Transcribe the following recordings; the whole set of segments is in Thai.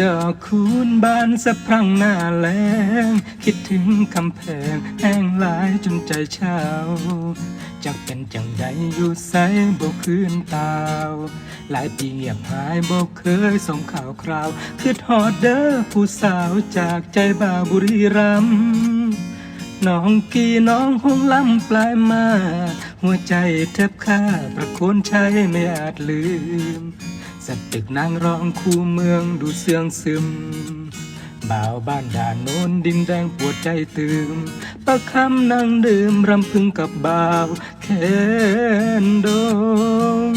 ดอกคูณบานสะพรั่งหน้าแลงคิดถึงคำแพงแห้งหลายจนใจเช้าจักเป็นจังใดอยู่ใสบ่คืนตาวหลายปีเงียบหายบ่เคยส่งข่าวคราวคือทอดเด้อผู้สาวจากใจบาบุรีรัมน้องกีน้องหงลำปลายมา หัวใจแทบฆ่าประโคนชัยไม่อาจลืม สัตว์ตึกนางร้องคู่เมืองดูเสื่องซึม บ่าวบ้านด่านโน้นดินแดงปวดใจตื่มประคำนั่งดื่มรำพึงกับบ่าวแคนดง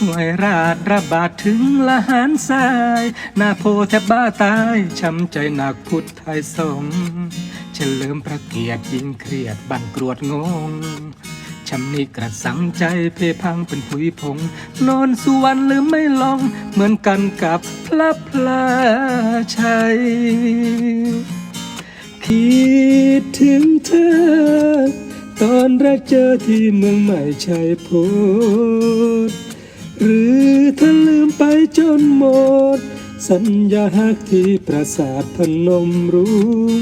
ห่วยราดระบาดถึงละหารทราย นาโพแทบบ้าตาย ช้ำใจหนักพุทธไทยสง เฉลิมพระเกียรติยิ่งเครียดบันกรวดงงชำนี้กระสังใจเพพังเป็นผุยผง นอนสุวรรณลืมไม่ลอง เหมือนกันกับพระพลาชัย คิดถึงเธอ ตอนแรกเจอที่เมืองใหม่ชัยโพธหรือเธอลืมไปจนหมด สัญญาฮักที่ปราสาทพนมรุ้ง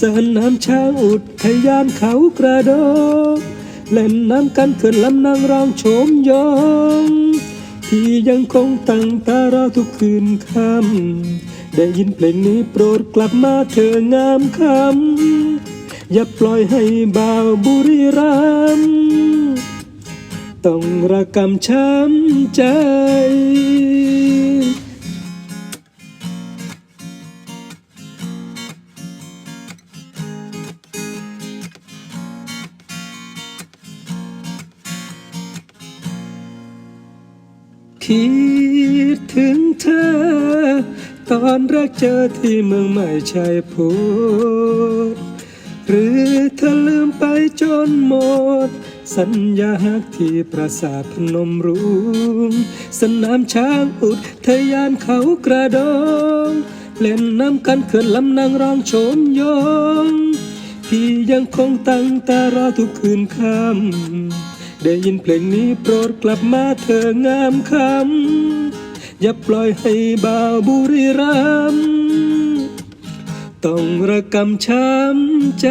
สนน้ำช้างอุดทยานเขากระโดดเล่นน้ำกันเขื่อนลำนางรองโฉมยองที่ยังคงตั้งตารอทุกคืนค่ำได้ยินเพลงนี้โปรดกลับมาเธองามคำอย่าปล่อยให้บ่าวบุรีรัมต้องระกำช้ำใจ คิดถึงเธอ ตอนแรกเจอที่เมืองใหม่ชัยพูดหรือเธอลืมไปจนหมด สัญญาฮักที่ปราสาทพนมรุ้งสนามช้างอุดทยานเขากระดอง เล่นน้ำกันเขื่อนลำนางรองโฉมยอง พี่ยังคงตั้งตารอทุกคืนค่ำ ได้ยินเพลงนี้โปรดกลับมาเธองามคำอย่าปล่อยให้บ่าวบุรีรัมต้องระกำช้ำใจ